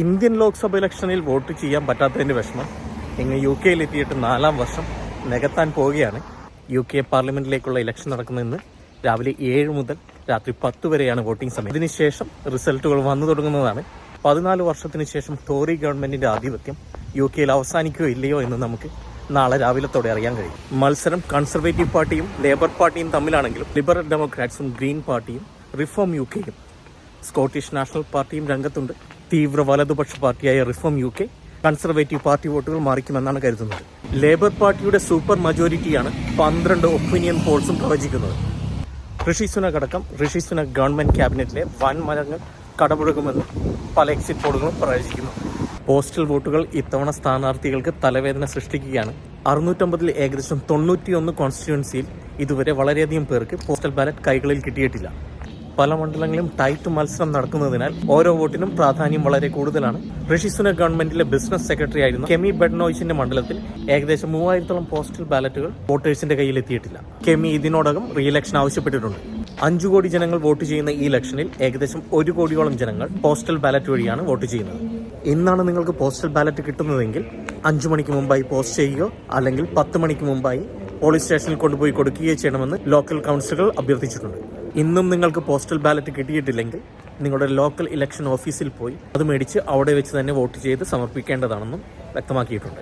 Indian Lok Sabha ഇലക്ഷനിൽ vote ചെയ്യാൻ പറ്റാത്തതിന്റെ വിഷമം ഇങ്ങ് യു കെയിൽ എത്തിയിട്ട് നാലാം വർഷം നികത്താൻ പോവുകയാണ്. യു കെ പാർലമെന്റിലേക്കുള്ള ഇലക്ഷൻ നടക്കുന്ന ഇന്ന് രാവിലെ ഏഴ് മുതൽ രാത്രി പത്ത് വരെയാണ് വോട്ടിംഗ് സമയം. ഇതിനുശേഷം റിസൾട്ടുകൾ വന്നു തുടങ്ങുന്നതാണ്. പതിനാല് വർഷത്തിന് ശേഷം ടോറി ഗവൺമെന്റിന്റെ ആധിപത്യം യു കെയിൽ അവസാനിക്കുകയോ ഇല്ലയോ എന്ന് നമുക്ക് നാളെ രാവിലത്തോടെ അറിയാൻ കഴിയും. മത്സരം കൺസർവേറ്റീവ് പാർട്ടിയും ലേബർ പാർട്ടിയും തമ്മിലാണെങ്കിലും ലിബറൽ ഡെമോക്രാറ്റ്സും ഗ്രീൻ പാർട്ടിയും റിഫോം യു കെയും സ്കോട്ടിഷ് നാഷണൽ പാർട്ടിയും രംഗത്തുണ്ട്. തീവ്ര വലതുപക്ഷ പാർട്ടിയായ reform U K conservative party വോട്ടുകൾ മാറിക്കുമെന്നാണ് കരുതുന്നത്. ലേബർ പാർട്ടിയുടെ സൂപ്പർ മജോറിറ്റിയാണ് പന്ത്രണ്ട് ഒപ്പീനിയൻ പോൾസും പ്രവചിക്കുന്നത്. ഋഷി സുനക് അടക്കം ഋഷി സുനക് ഗവൺമെന്റ് ക്യാബിനറ്റിലെ വൻ മരങ്ങൾ കടപുഴകുമെന്ന് പല എക്സിറ്റ് പോളുകളും പ്രവചിക്കുന്നു. പോസ്റ്റൽ വോട്ടുകൾ ഇത്തവണ സ്ഥാനാർത്ഥികൾക്ക് തലവേദന സൃഷ്ടിക്കുകയാണ്. അറുന്നൂറ്റമ്പതിൽ ഏകദേശം തൊണ്ണൂറ്റിയൊന്ന് കോൺസ്റ്റിറ്റ്യുവൻസിയിൽ ഇതുവരെ വളരെയധികം പേർക്ക് പോസ്റ്റൽ ബാലറ്റ് കൈകളിൽ കിട്ടിയിട്ടില്ല. പല മണ്ഡലങ്ങളിലും ടൈറ്റ് മത്സരം നടക്കുന്നതിനാൽ ഓരോ വോട്ടിനും പ്രാധാന്യം വളരെ കൂടുതലാണ്. ഋഷി സുനക് ഗവൺമെന്റിലെ ബിസിനസ് സെക്രട്ടറി ആയിരുന്ന കെമി ബഡ്നോയിസിന്റെ മണ്ഡലത്തിൽ ഏകദേശം മൂവായിരത്തോളം പോസ്റ്റൽ ബാലറ്റുകൾ വോട്ടേഴ്സിന്റെ കയ്യിൽ എത്തിയിട്ടില്ല. കെമി ഇതിനോടകം റീഇലക്ഷൻ ആവശ്യപ്പെട്ടിട്ടുണ്ട്. അഞ്ചു കോടി ജനങ്ങൾ വോട്ട് ചെയ്യുന്ന ഈ ഇലക്ഷനിൽ ഏകദേശം ഒരു കോടിയോളം ജനങ്ങൾ പോസ്റ്റൽ ബാലറ്റ് വഴിയാണ് വോട്ട് ചെയ്യുന്നത്. ഇന്നാണ് നിങ്ങൾക്ക് പോസ്റ്റൽ ബാലറ്റ് കിട്ടുന്നതെങ്കിൽ അഞ്ചു മണിക്ക് മുമ്പായി പോസ്റ്റ് ചെയ്യുകയോ അല്ലെങ്കിൽ പത്ത് മണിക്ക് മുമ്പായി പോലീസ് സ്റ്റേഷനിൽ കൊണ്ടുപോയി കൊടുക്കുകയോ ചെയ്യണമെന്ന് ലോക്കൽ കൗൺസിലുകൾ അഭ്യർത്ഥിച്ചിട്ടുണ്ട്. ഇന്നും നിങ്ങൾക്ക് പോസ്റ്റൽ ബാലറ്റ് കിട്ടിയിട്ടില്ലെങ്കിൽ നിങ്ങളുടെ ലോക്കൽ ഇലക്ഷൻ ഓഫീസിൽ പോയി അത് മേടിച്ച് അവിടെ വെച്ച് തന്നെ വോട്ട് ചെയ്ത് സമർപ്പിക്കേണ്ടതാണെന്നും വ്യക്തമാക്കിയിട്ടുണ്ട്.